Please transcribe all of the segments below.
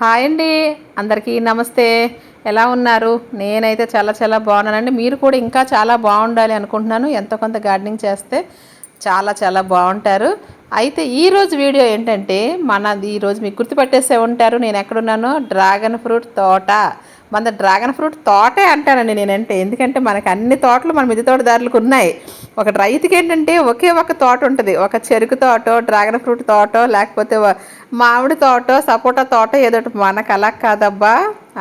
Hi అండి. అందరికీ నమస్తే. ఎలా ఉన్నారు? నేనైతే చాలా చాలా బాగున్నానండి. మీరు కూడా ఇంకా చాలా బాగుండాలి అనుకుంటున్నాను. ఎంతో కొంత గార్డెనింగ్ చేస్తే చాలా చాలా బాగుంటారు. అయితే ఈరోజు వీడియో ఏంటంటే మనది ఈరోజు మీకు గుర్తుపట్టేసే ఉంటారు. నేను ఎక్కడున్నానో? డ్రాగన్ ఫ్రూట్ తోట. మన డ్రాగన్ ఫ్రూట్ తోటే అంటానండి నేనంటే. ఎందుకంటే మనకి అన్ని తోటలు మన మిద్దె తోటదారులకు ఉన్నాయి. ఒక రైతుకి ఏంటంటే ఒకే ఒక తోట ఉంటుంది. ఒక చెరుకు తోట డ్రాగన్ ఫ్రూట్ తోట లేకపోతే మామిడి తోట సపోటా తోట ఏదో మనకు అలా కాదబ్బా.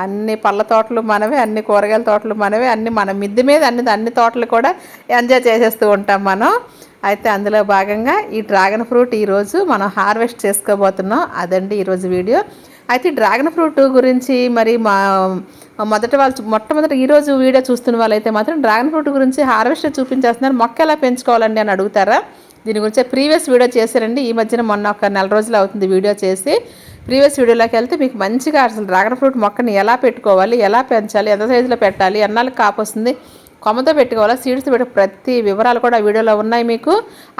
అన్ని పళ్ళ తోటలు మనవే అన్ని కూరగాయల తోటలు మనవే అన్ని మన మిద్దె మీద అన్ని అన్ని తోటలు కూడా ఎంజాయ్ చేసేస్తూ ఉంటాం మనం. అయితే అందులో భాగంగా ఈ డ్రాగన్ ఫ్రూట్ ఈరోజు మనం హార్వెస్ట్ చేసుకోబోతున్నాం. అదండి ఈరోజు వీడియో. అయితే డ్రాగన్ ఫ్రూట్ గురించి మరి మా మొదట వాళ్ళు మొట్టమొదటి ఈరోజు వీడియో చూస్తున్న వాళ్ళైతే మాత్రం డ్రాగన్ ఫ్రూట్ గురించి హార్వెస్ట్ చూపించేస్తున్నారు. మొక్క ఎలా పెంచుకోవాలండి అని అడుగుతారా? దీని గురించి ప్రీవియస్ వీడియో చేశారండి. ఈ మధ్యన మొన్న ఒక నెల రోజులు అవుతుంది వీడియో చేసి. ప్రీవియస్ వీడియోలోకి వెళ్తే మీకు మంచిగా అసలు డ్రాగన్ ఫ్రూట్ మొక్కని ఎలా పెట్టుకోవాలి ఎలా పెంచాలి ఎంత సైజులో పెట్టాలి ఎన్నాళ్ళకి కాపు వస్తుంది కొమ్మతో పెట్టుకోవాలా? సీడ్స్ పెట్టి ప్రతి వివరాలు కూడా వీడియోలో ఉన్నాయి మీకు.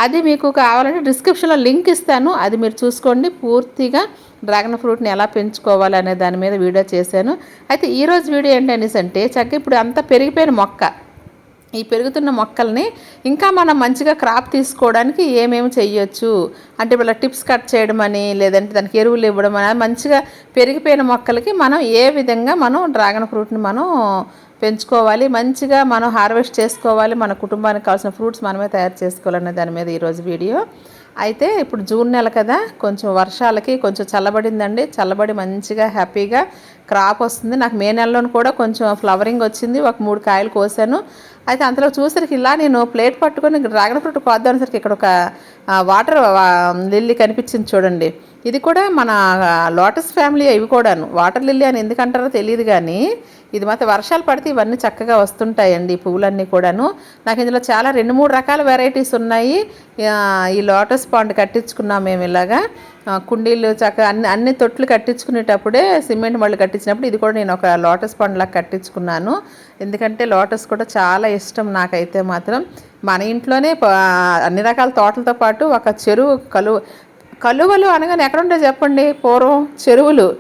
అది మీకు కావాలంటే డిస్క్రిప్షన్లో లింక్ ఇస్తాను. అది మీరు చూసుకోండి. పూర్తిగా డ్రాగన్ ఫ్రూట్ని ఎలా పెంచుకోవాలి అనే దాని మీద వీడియో చేశాను. అయితే ఈరోజు వీడియో ఏంటనేసి అంటే చక్కగా ఇప్పుడు అంతా పెరిగిపోయిన మొక్క. ఈ పెరుగుతున్న మొక్కల్ని ఇంకా మనం మంచిగా క్రాప్ తీసుకోవడానికి ఏమేమి చేయొచ్చు? అంటే ఇప్పుడు టిప్స్ కట్ చేయడం అని లేదంటే దానికి ఎరువులు ఇవ్వడం అని మంచిగా పెరిగిపోయిన మొక్కలకి మనం ఏ విధంగా మనం డ్రాగన్ ఫ్రూట్ని మనం పెంచుకోవాలి మంచిగా మనం హార్వెస్ట్ చేసుకోవాలి మన కుటుంబానికి కావాల్సిన ఫ్రూట్స్ మనమే తయారు చేసుకోవాలనే దాని మీద ఈరోజు వీడియో. అయితే ఇప్పుడు జూన్ నెల కదా కొంచెం వర్షాలకి కొంచెం చల్లబడిందండి. చల్లబడి మంచిగా హ్యాపీగా క్రాప్ వస్తుంది. నాకు మే నెలలోని కూడా కొంచెం ఫ్లవరింగ్ వచ్చింది. ఒక మూడు కాయలు కోసాను. అయితే అంతలో చూసరికి ఇలా నేను ప్లేట్ పట్టుకొని డ్రాగన్ ఫ్రూట్ కోద్దామనేసరికి ఇక్కడ ఒక వాటర్ లిల్లీ కనిపించింది చూడండి. ఇది కూడా మన లోటస్ ఫ్యామిలీ ఇవి కూడాను. వాటర్ లిల్లీ అని ఎందుకంటారో తెలియదు కానీ ఇది మాత్రం వర్షాలు పడితే ఇవన్నీ చక్కగా వస్తుంటాయండి ఈ పువ్వులన్నీ కూడాను. నాకు ఇందులో చాలా రెండు మూడు రకాల వెరైటీస్ ఉన్నాయి. ఈ లోటస్ పాండ్ కట్టించుకున్నాం మేము ఇలాగా. కుండీలు చక్కగా అన్ని అన్ని తొట్లు కట్టించుకునేటప్పుడే సిమెంట్ మళ్ళీ కట్టించినప్పుడు ఇది కూడా నేను ఒక లోటస్ పండ్లా కట్టించుకున్నాను. ఎందుకంటే లోటస్ కూడా చాలా ఇష్టం నాకైతే మాత్రం. మన ఇంట్లోనే అన్ని రకాల తోటలతో పాటు ఒక చెరువు కలువ కలువలు అనగానే ఎక్కడ చెప్పండి? పూర్వం చెరువులు.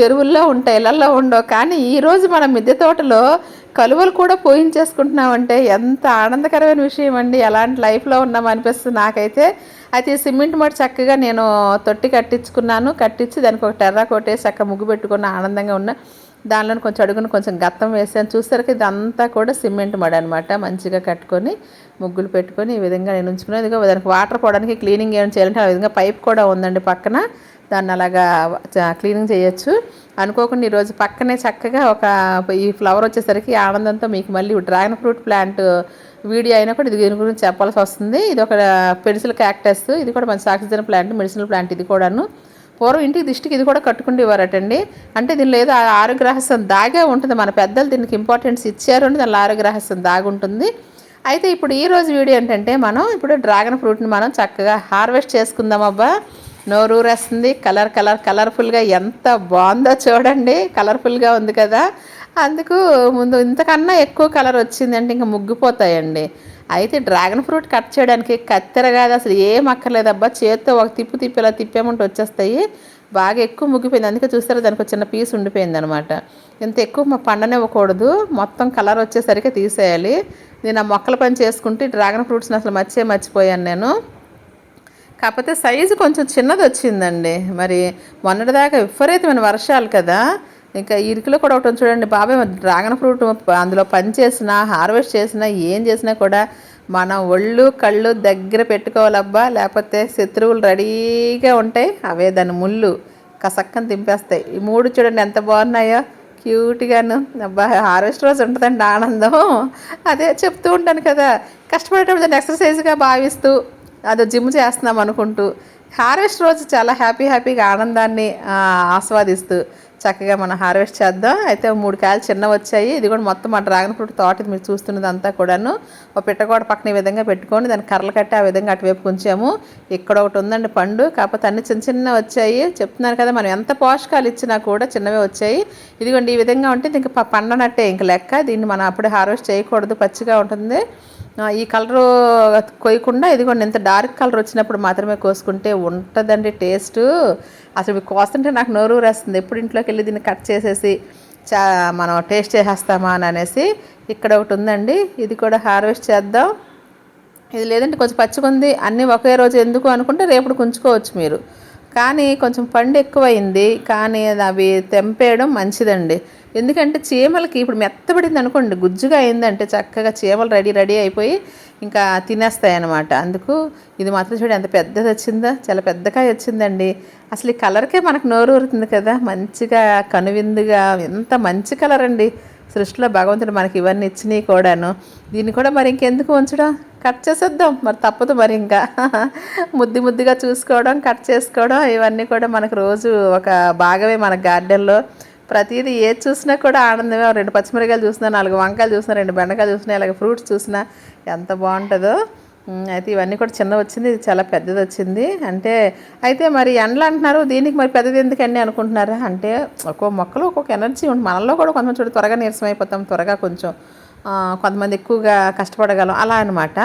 చెరువుల్లో ఉంటాయి ఇళ్ళల్లో ఉండవు. కానీ ఈరోజు మన మిద్దె తోటలో కలువలు కూడా పోయించేసుకుంటున్నామంటే ఎంత ఆనందకరమైన విషయం అండి ఎలాంటి లైఫ్లో ఉన్నాం అనిపిస్తుంది నాకైతే. అయితే సిమెంట్ మట్టి చక్కగా నేను తొట్టి కట్టించుకున్నాను. కట్టించి దానికి ఒక టెర్రా కొట్టేసి చక్క ముగ్గు పెట్టుకున్న ఆనందంగా ఉన్న దానిలో కొంచెం అడుగున కొంచెం గత్తం వేసాను. చూసరికి ఇదంతా కూడా సిమెంట్ మడి అనమాట మంచిగా కట్టుకొని ముగ్గులు పెట్టుకొని ఈ విధంగా నేను ఉంచుకున్నాను. ఇదిగో దానికి వాటర్ పోవడానికి క్లీనింగ్ ఏమైనా చేయాలంటే ఆ విధంగా పైప్ కూడా ఉందండి పక్కన. దాన్ని అలాగా క్లీనింగ్ చేయొచ్చు. అనుకోకుండా ఈరోజు పక్కనే చక్కగా ఒక ఈ ఫ్లవర్ వచ్చేసరికి ఆనందంతో మీకు మళ్ళీ డ్రాగన్ ఫ్రూట్ ప్లాంట్ వీడియో అయినా కూడా ఇది దీని గురించి చెప్పాల్సి వస్తుంది. ఇది ఒక పెన్సిల్ క్యాక్టస్ ఇది కూడా మంచి ఆక్సిజన్ ప్లాంట్ మెడిసినల్ ప్లాంట్ ఇది కూడాను. పూర్వం ఇంటికి దిష్టికి ఇది కూడా కట్టుకుండేవారటండి. అంటే దీనిలో ఏదో ఆ ఆరోగ్య రహస్యం దాగే ఉంటుంది. మన పెద్దలు దీనికి ఇంపార్టెన్స్ ఇచ్చారు అంటే దానిలో ఆరోగ్య రహస్యం దాగుంటుంది అయితే ఇప్పుడు ఈ రోజు వీడియో ఏంటంటే మనం ఇప్పుడు డ్రాగన్ ఫ్రూట్ని మనం చక్కగా హార్వెస్ట్ చేసుకుందాం అబ్బా. నోరూరేస్తుంది. కలర్ కలర్ కలర్ఫుల్గా ఎంత బాగుందో చూడండి. కలర్ఫుల్గా ఉంది కదా. అందుకు ముందు ఇంతకన్నా ఎక్కువ కలర్ వచ్చిందంటే ఇంకా ముగ్గిపోతాయండి. అయితే డ్రాగన్ ఫ్రూట్ కట్ చేయడానికి కత్తెర కాదు అసలు ఏం అక్కర్లేదబ్బా. చేత్తో ఒక తిప్పు తిప్పి ఇలా తిప్పేమంటే వచ్చేస్తాయి. బాగా ఎక్కువ ముగ్గిపోయింది. అందుకే చూస్తారా దానికి ఒక చిన్న పీస్ ఉండిపోయింది అనమాట ఇంత ఎక్కువ మా పండనివ్వకూడదు. మొత్తం కలర్ వచ్చేసరికి తీసేయాలి. నేను ఆ మొక్కల పని చేసుకుంటే డ్రాగన్ ఫ్రూట్స్ని అసలు మర్చే మర్చిపోయాను నేను. కాకపోతే సైజు కొంచెం చిన్నది వచ్చిందండి మరి మొన్నటిదాకా విపరీతమైన వర్షాలు కదా. ఇంకా ఇరుకులో కూడా ఒకటి చూడండి బాబాయ్ డ్రాగన్ ఫ్రూట్ అందులో పని చేసినా హార్వెస్ట్ చేసినా ఏం చేసినా కూడా మన ఒళ్ళు కళ్ళు దగ్గర పెట్టుకోవాలబ్బా. లేకపోతే శత్రువులు రెడీగా ఉంటాయి అవే దాని ముళ్ళు కసక్కని దింపేస్తాయి. ఈ మూడు చూడండి ఎంత బాగున్నాయో. క్యూట్గాను. అబ్బా హార్వెస్ట్ రోజు ఉంటుందండి ఆనందం. అదే చెప్తూ ఉంటాను కదా. కష్టపడేటప్పుడు దాన్ని ఎక్సర్సైజ్గా భావిస్తూ అదో జిమ్ చేస్తున్నాం అనుకుంటూ హార్వెస్ట్ రోజు చాలా హ్యాపీ హ్యాపీగా ఆనందాన్ని ఆస్వాదిస్తూ చక్కగా మనం హార్వెస్ట్ చేద్దాం. అయితే మూడు కాయలు చిన్న వచ్చాయి. ఇది కూడా మొత్తం మా డ్రాగన్ ఫ్రూట్ తోట మీరు చూస్తున్నది అంతా కూడాను ఒక పిట్టగోడ పక్కన ఈ విధంగా పెట్టుకొని దాన్ని కర్రలు కట్టి ఆ విధంగా అటువైపు ఉంచాము. ఇక్కడ ఒకటి ఉందండి పండు. కాకపోతే అన్ని చిన్న చిన్న వచ్చాయి. చెప్తున్నాను కదా మనం ఎంత పోషకాలు ఇచ్చినా కూడా చిన్నవే వచ్చాయి. ఇదిగోండి ఈ విధంగా ఉంటే ఇంక పండనట్టే ఇంక లెక్క. దీన్ని మనం అప్పుడే హార్వెస్ట్ చేయకూడదు. పచ్చిగా ఉంటుంది. ఈ కలరు కొయ్యకుండా ఇదిగోండి ఇంత డార్క్ కలర్ వచ్చినప్పుడు మాత్రమే కోసుకుంటే ఉంటుందండి టేస్ట్. అసలు ఇవి కోస్తుంటే నాకు నోరు ఊరేస్తుంది. ఎప్పుడు ఇంట్లోకి వెళ్ళి దీన్ని కట్ చేసేసి చా మనం టేస్ట్ చేసేస్తామా అని అనేసి ఇక్కడ ఒకటి ఉందండి. ఇది కూడా హార్వెస్ట్ చేద్దాం. ఇది లేదంటే కొంచెం పచ్చిగుంది. అన్నీ ఒకే రోజు ఎందుకు అనుకుంటే రేపు కుంచుకోవచ్చు మీరు. కానీ కొంచెం పండు ఎక్కువైంది కానీ అది అవి తెంపేయడం మంచిదండి. ఎందుకంటే చీమలకి ఇప్పుడు మెత్తబడింది అనుకోండి గుజ్జుగా అయిందంటే చక్కగా చీమలు రెడీ రెడీ అయిపోయి ఇంకా తినేస్తాయి అందుకు ఇది మాత్రం చూడండి ఎంత పెద్దది వచ్చిందో చాలా పెద్దగా వచ్చిందండి. అసలు ఈ కలర్కే మనకు నోరు ఊరుతుంది కదా మంచిగా కనువిందుగా ఎంత మంచి కలర్ అండి సృష్టిలో భగవంతుడు మనకి ఇవన్నీ ఇచ్చినాయి కూడాను. దీన్ని కూడా మరి ఇంకెందుకు ఉంచడం? కట్ చేసేద్దాం. మరి తప్పదు మరి ఇంకా. ముద్ది ముద్దిగా చూసుకోవడం కట్ చేసుకోవడం ఇవన్నీ కూడా మనకు రోజు ఒక భాగమే మన గార్డెన్లో. ప్రతిదీ ఏది చూసినా కూడా ఆనందమే. రెండు పచ్చిమిరకాయలు చూసినా నాలుగు వంకాయలు చూసినా రెండు బెండకాయలు చూసినా ఇలాగ ఫ్రూట్స్ చూసినా ఎంత బాగుంటుందో. అయితే ఇవన్నీ కూడా చిన్న వచ్చింది. ఇది చాలా పెద్దది వచ్చింది. అంటే అయితే మరి ఎండలు అంటున్నారు. దీనికి మరి పెద్దది ఎందుకండి అనుకుంటున్నారా? అంటే ఒక్కో మొక్కలు ఒక్కొక్క ఎనర్జీ ఉంటుంది. మనలో కూడా కొంచెం చూడు త్వరగా నీరసం అయిపోతాం త్వరగా కొంచెం కొంతమంది ఎక్కువగా కష్టపడగలం. అలా అనమాట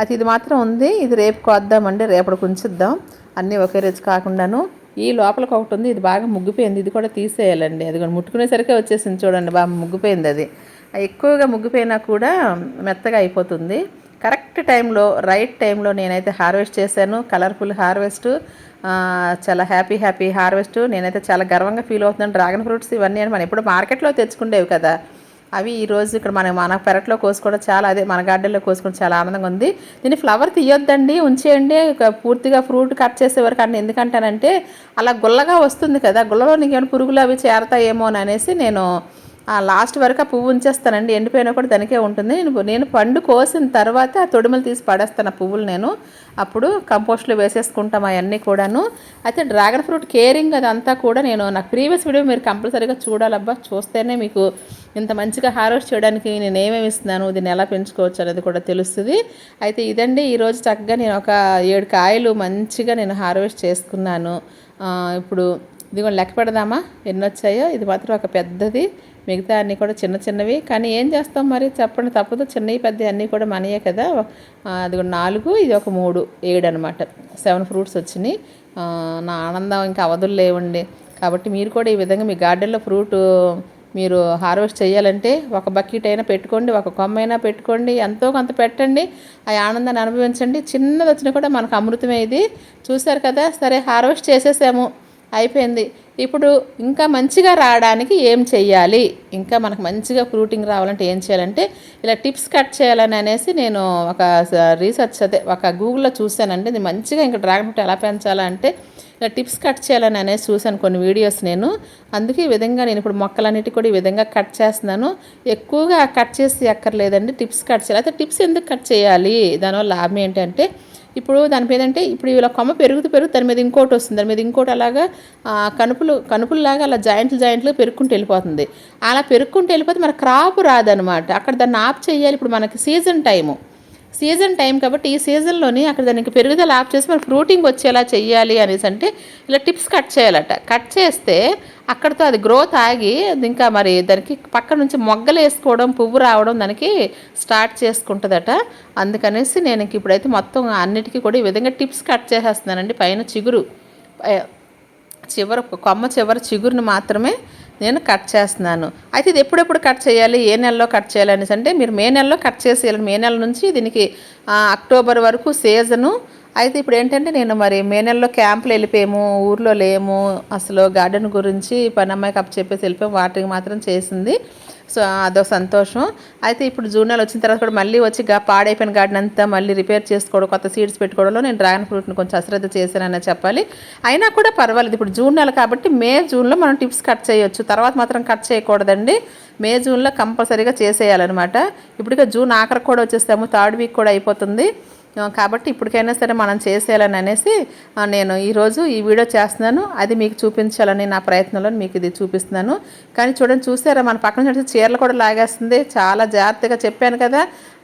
అయితే ఇది మాత్రం ఉంది. ఇది రేపు కోద్దామండి. రేపటికి ఉంచుద్దాం అన్నీ ఒకే రోజు కాకుండాను. ఈ లోపలికి ఒకటి ఉంది. ఇది బాగా ముగ్గిపోయింది. ఇది కూడా తీసేయాలండి. అది కూడా ముట్టుకునేసరికే వచ్చేసింది చూడండి బాగా ముగ్గిపోయింది అది. ఎక్కువగా ముగ్గిపోయినా కూడా మెత్తగా అయిపోతుంది. కరెక్ట్ టైంలో రైట్ టైంలో నేనైతే హార్వెస్ట్ చేశాను. Colourful harvest. చాలా హ్యాపీ హ్యాపీ హార్వెస్ట్. నేనైతే చాలా గర్వంగా ఫీల్ అవుతున్నాను. డ్రాగన్ ఫ్రూట్స్ ఇవన్నీ అని మనం ఎప్పుడు మార్కెట్లో తెచ్చుకుండేవి కదా. అవి ఈరోజు ఇక్కడ మన మన పెరట్లో కోసుకోవడం చాలా అదే మన గార్డెన్లో కోసుకోవడం చాలా ఆనందంగా ఉంది. దీన్ని ఫ్లవర్ తీయొద్దండి ఉంచేయండి. పూర్తిగా ఫ్రూట్ కట్ చేసే వరకు అంటే ఎందుకంటానంటే అలా గుల్లగా వస్తుంది కదా గుల్లలో ఏమైనా పురుగులు అవి చేరతాయేమో అని అనేసి నేను లాస్ట్ వరకు ఆ పువ్వు ఉంచేస్తానండి. ఎండిపోయినా కూడా దానికే ఉంటుంది. నేను నేను పండు కోసిన తర్వాత ఆ తొడుమలు తీసి పడేస్తాను ఆ పువ్వులు నేను. అప్పుడు కంపోస్ట్లో వేసేసుకుంటాం అవన్నీ కూడాను. అయితే డ్రాగన్ ఫ్రూట్ కేరింగ్ అదంతా కూడా నేను నాకు ప్రీవియస్ వీడియో మీరు కంపల్సరీగా చూడాలబ్బా. చూస్తేనే మీకు ఇంత మంచిగా హార్వెస్ట్ చేయడానికి నేను ఏమేమి ఇస్తున్నాను దీన్ని ఎలా పెంచుకోవచ్చు అనేది కూడా తెలుస్తుంది. అయితే ఇదండి. ఈరోజు చక్కగా నేను ఒక ఏడు కాయలు మంచిగా నేను హార్వెస్ట్ చేసుకున్నాను. ఇప్పుడు ఇదిగో లెక్క పెడదామా? ఎన్ని వచ్చాయో? ఇది మాత్రం ఒక పెద్దది. మిగతా అన్నీ కూడా చిన్న చిన్నవి. కానీ ఏం చేస్తాం మరి? చెప్పండి. తప్పదు. చిన్నవి పెద్దవి అన్నీ కూడా మనయే కదా. అది కూడా నాలుగు ఇది ఒక మూడు ఏడు అనమాట సెవెన్ ఫ్రూట్స్ వచ్చినాయి. నా ఆనందం ఇంకా అవధులు లేవండి. కాబట్టి మీరు కూడా ఈ విధంగా మీ గార్డెన్లో ఫ్రూట్ మీరు హార్వెస్ట్ చేయాలంటే ఒక బకెట్ అయినా పెట్టుకోండి. ఒక కొమ్మ అయినా పెట్టుకోండి. ఎంతో కొంత పెట్టండి. ఆ ఆనందాన్ని అనుభవించండి. చిన్నది వచ్చినా కూడా మనకు అమృతమే ఇది. చూశారు కదా? సరే హార్వెస్ట్ చేసేసాము. అయిపోయింది. ఇప్పుడు ఇంకా మంచిగా రావడానికి ఏం చెయ్యాలి? ఇంకా మనకు మంచిగా ఫ్రూటింగ్ రావాలంటే ఏం చేయాలంటే ఇలా టిప్స్ కట్ చేయాలని అనేసి నేను ఒక రీసెర్చ్ అదే ఒక గూగుల్లో చూశానండి. ఇది మంచిగా ఇంకా డ్రాగన్ ఫ్రూట్ ఎలా పెంచాలంటే ఇలా టిప్స్ కట్ చేయాలని అనేసి చూశాను కొన్ని వీడియోస్ నేను. అందుకే ఈ విధంగా నేను ఇప్పుడు మొక్కలన్నిటి కూడా ఈ విధంగా కట్ చేస్తున్నాను. ఎక్కువగా కట్ చేసి అక్కర్లేదండి టిప్స్ కట్ చేయాలి. అయితే టిప్స్ ఎందుకు కట్ చేయాలి? దానివల్ల లాభం ఏంటంటే ఇప్పుడు దాని మీద అంటే ఇప్పుడు ఇలా కొమ్మ పెరుగుతూ పెరుగుతూ దాని మీద ఇంకోటి వస్తుంది. దాని మీద ఇంకోటి అలాగా కనుపులు కనుపులలాగా అలా జాయింట్లు జాయింట్లు పెరుక్కుంటూ వెళ్ళిపోతుంది. అలా పెరుక్కుంటూ వెళ్ళిపోతే మన క్రాప్ రాదనమాట. అక్కడ దాన్ని ఆఫ్ చేయాలి. ఇప్పుడు మనకి సీజన్ టైము. సీజన్ టైం కాబట్టి ఈ సీజన్లోని అక్కడ దానికి పెరుగుదల ఆఫ్ చేసి మరి ఫ్రూటింగ్ వచ్చేలా చెయ్యాలి అనేసి అంటే ఇలా టిప్స్ కట్ చేయాలట. కట్ చేస్తే అక్కడితో అది గ్రోత్ ఆగి అది ఇంకా మరి దానికి పక్క నుంచి మొగ్గలు వేసుకోవడం పువ్వు రావడం దానికి స్టార్ట్ చేసుకుంటుందట. అందుకనేసి నేను ఇప్పుడైతే మొత్తం అన్నిటికీ కూడా ఈ విధంగా టిప్స్ కట్ చేసేస్తున్నానండి. పైన చిగురు చివర కొమ్మ చివర చిగురుని మాత్రమే నేను కట్ చేస్తున్నాను. అయితే ఇది ఎప్పుడెప్పుడు కట్ చేయాలి? ఏ నెలలో కట్ చేయాలి అనేసి అంటే మీరు మే నెలలో కట్ చేసేయాలి మే నెల నుంచి దీనికి అక్టోబర్ వరకు సీజను. అయితే ఇప్పుడు ఏంటంటే నేను మరి మే నెలలో క్యాంపులు వెళ్ళిపోయాము ఊర్లో లేము అసలు గార్డెన్ గురించి పని అమ్మాయికి అప్ చెప్పేసి వెళ్ళిపోయాము వాటికి మాత్రం చేసింది. సో అదో సంతోషం. అయితే ఇప్పుడు జూన్ నెల వచ్చిన తర్వాత కూడా మళ్ళీ వచ్చి గా పాడైపోయిన గార్డెన్ అంతా మళ్ళీ రిపేర్ చేసుకోవడం కొత్త సీడ్స్ పెట్టుకోవడంలో నేను డ్రాగన్ ఫ్రూట్ని కొంచెం అశ్రద్ధ చేశానని చెప్పాలి. అయినా కూడా పర్వాలేదు. ఇప్పుడు జూన్ నెల కాబట్టి మే జూన్లో మనం టిప్స్ కట్ చేయొచ్చు. తర్వాత మాత్రం కట్ చేయకూడదండి. మే జూన్లో కంపల్సరీగా చేసేయాలన్నమాట. ఇప్పటికే జూన్ ఆఖరికి కూడా వచ్చేస్తాము థర్డ్ వీక్ కూడా అయిపోతుంది. కాబట్టి ఇప్పటికైనా సరే మనం చేసేయాలని అనేసి నేను ఈరోజు ఈ వీడియో చేస్తున్నాను. అది మీకు చూపించాలని నా ప్రయత్నంలో మీకు ఇది చూపిస్తున్నాను. కానీ చూడండి చూసారా మన పక్కన చూస్తే చీరలు కూడా లాగేస్తుంది. చాలా జాగ్రత్తగా చెప్పాను కదా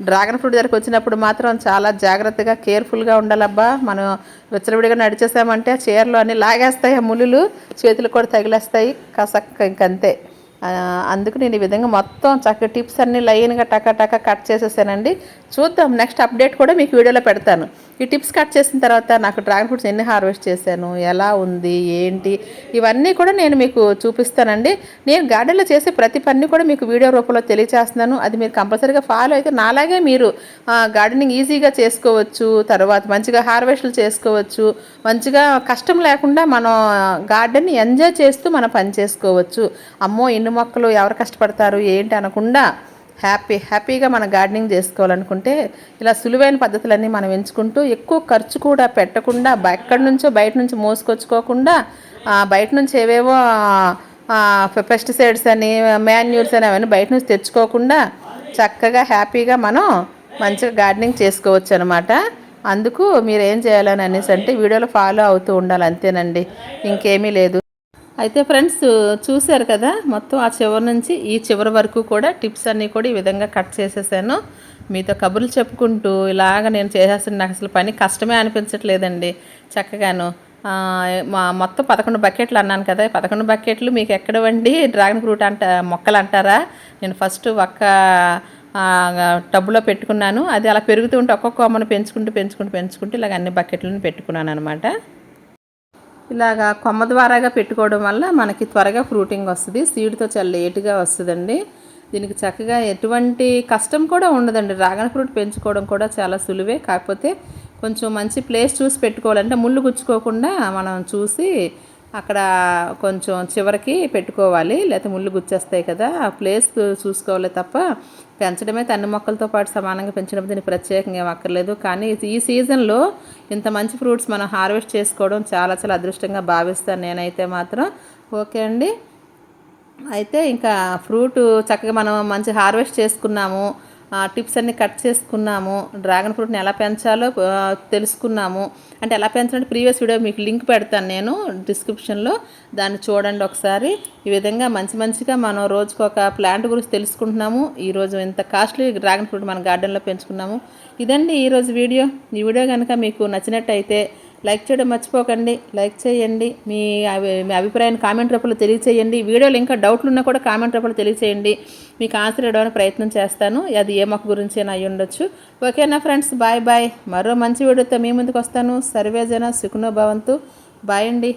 డ్రాగన్ ఫ్రూట్ దగ్గరకు వచ్చినప్పుడు మాత్రం చాలా జాగ్రత్తగా కేర్ఫుల్గా ఉండాలబ్బా. మనం విచ్చలవిడిగా నడిచేసామంటే ఆ చీరలు అన్నీ లాగేస్తాయి ఆ ములులు చేతులు కూడా తగిలేస్తాయి. కసక్క ఇంకంతే. అందుకు నేను ఈ విధంగా మొత్తం చక్కగా టిప్స్ అన్నీ లైన్గా టక టక కట్ చేసేసానండి. చూద్దాం నెక్స్ట్ అప్డేట్ కూడా మీకు వీడియోలో పెడతాను. ఈ టిప్స్ కట్ చేసిన తర్వాత నాకు డ్రాగన్ ఫ్రూట్స్ ఎన్ని హార్వెస్ట్ చేశాను ఎలా ఉంది ఏంటి ఇవన్నీ కూడా నేను మీకు చూపిస్తానండి. నేను గార్డెన్లో చేసే ప్రతి పని కూడా మీకు వీడియో రూపంలో తెలియచేస్తున్నాను. అది మీరు కంపల్సరీగా ఫాలో అయితే నాలాగే మీరు గార్డెనింగ్ ఈజీగా చేసుకోవచ్చు తర్వాత మంచిగా హార్వెస్ట్లు చేసుకోవచ్చు మంచిగా కష్టం లేకుండా మనం గార్డెన్ ఎంజాయ్ చేస్తూ మనం పని చేసుకోవచ్చు. అమ్మో ఎన్ని మొక్కలు ఎవరు కష్టపడతారు ఏంటి అనకుండా హ్యాపీ హ్యాపీగా మన గార్డెనింగ్ చేసుకోవాలనుకుంటే ఇలా సులువైన పద్ధతులన్నీ మనం ఎంచుకుంటూ ఎక్కువ ఖర్చు కూడా పెట్టకుండా ఎక్కడి నుంచో బయట నుంచి మోసుకొచ్చుకోకుండా బయట నుంచి ఏవేవో పెస్టిసైడ్స్ అని మాన్యూర్స్ అని అవన్నీ బయట నుంచి తెచ్చుకోకుండా చక్కగా హ్యాపీగా మనం మంచిగా గార్డెనింగ్ చేసుకోవచ్చు అనమాట అందుకు మీరు ఏం చేయాలని అనేసి అంటే వీడియోలో ఫాలో అవుతూ ఉండాలి అంతేనండి. ఇంకేమీ లేదు. అయితే ఫ్రెండ్స్ చూశారు కదా మొత్తం ఆ చివరి నుంచి ఈ చివరి వరకు కూడా టిప్స్ అన్నీ కూడా ఈ విధంగా కట్ చేసేసాను. మీతో కబుర్లు చెప్పుకుంటూ ఇలాగ నేను చేసేస్తాను నాకు అసలు పని కష్టమే అనిపించట్లేదండి. చక్కగాను మా మొత్తం పదకొండు బకెట్లు అన్నాను కదా పదకొండు బకెట్లు మీకు ఎక్కడ వండి డ్రాగన్ ఫ్రూట్ అంట మొక్కలు అంటారా? నేను ఫస్ట్ ఒక్క టబ్బులో పెట్టుకున్నాను. అది అలా పెరుగుతూ ఉంటే ఒక్కొక్క కొమ్మను పెంచుకుంటూ పెంచుకుంటూ పెంచుకుంటూ ఇలాగ అన్ని బకెట్లను పెట్టుకున్నాను అనమాట ఇలాగా కొమ్మ ద్వారాగా పెట్టుకోవడం వల్ల మనకి త్వరగా ఫ్రూటింగ్ వస్తుంది సీడ్తో చాలా లేటుగా వస్తుందండి. దీనికి చక్కగా ఎటువంటి కష్టం కూడా ఉండదండి. డ్రాగన్ ఫ్రూట్ పెంచుకోవడం కూడా చాలా సులువే. కాకపోతే కొంచెం మంచి ప్లేస్ చూసి పెట్టుకోవాలంటే ముళ్ళు గుచ్చుకోకుండా మనం చూసి అక్కడ కొంచెం చివరికి పెట్టుకోవాలి లేకపోతే ముళ్ళు గుచ్చేస్తాయి కదా. ఆ ప్లేస్ చూసుకోవాలి తప్ప పెంచడమే అన్ని మొక్కలతో పాటు సమానంగా పెంచడం దీనికి ప్రత్యేకంగా ఏం అక్కర్లేదు. కానీ ఈ సీజన్లో ఇంత మంచి ఫ్రూట్స్ మనం హార్వెస్ట్ చేసుకోవడం చాలా చాలా అదృష్టంగా భావిస్తాను నేనైతే మాత్రం. ఓకే అండి. అయితే ఇంకా ఫ్రూట్ చక్కగా మనం మంచి హార్వెస్ట్ చేసుకున్నాము. టిప్స్ అన్ని కట్ చేసుకున్నాము. డ్రాగన్ ఫ్రూట్ని ఎలా పెంచాలో తెలుసుకున్నాము. అంటే ఎలా పెంచాలంటే ప్రీవియస్ వీడియో మీకు లింక్ పెడతాను నేను డిస్క్రిప్షన్లో. దాన్ని చూడండి ఒకసారి. ఈ విధంగా మంచి మంచిగా మనం రోజుకు ఒక ప్లాంట్ గురించి తెలుసుకుంటున్నాము. ఈరోజు ఇంత కాస్ట్లీ డ్రాగన్ ఫ్రూట్ మన గార్డెన్లో పెంచుకున్నాము. ఇదండి ఈరోజు వీడియో. ఈ వీడియో కనుక మీకు నచ్చినట్టయితే లైక్ చేయడం మర్చిపోకండి. లైక్ చేయండి. మీ మీ అభిప్రాయాన్ని కామెంట్ రూపంలో తెలియచేయండి. వీడియోలో ఇంకా డౌట్లు ఉన్నా కూడా కామెంట్ రూపంలో తెలియచేయండి. మీకు ఆన్సర్ ఇవ్వడానికి ప్రయత్నం చేస్తాను. అది ఏ మొక్క గురించి అయి ఉండొచ్చు. ఓకేనా ఫ్రెండ్స్? Bye bye. మరో మంచి వీడియోతో మీ ముందుకు వస్తాను. సర్వేజన సుఖనో భవంతు. బాయ్ అండి.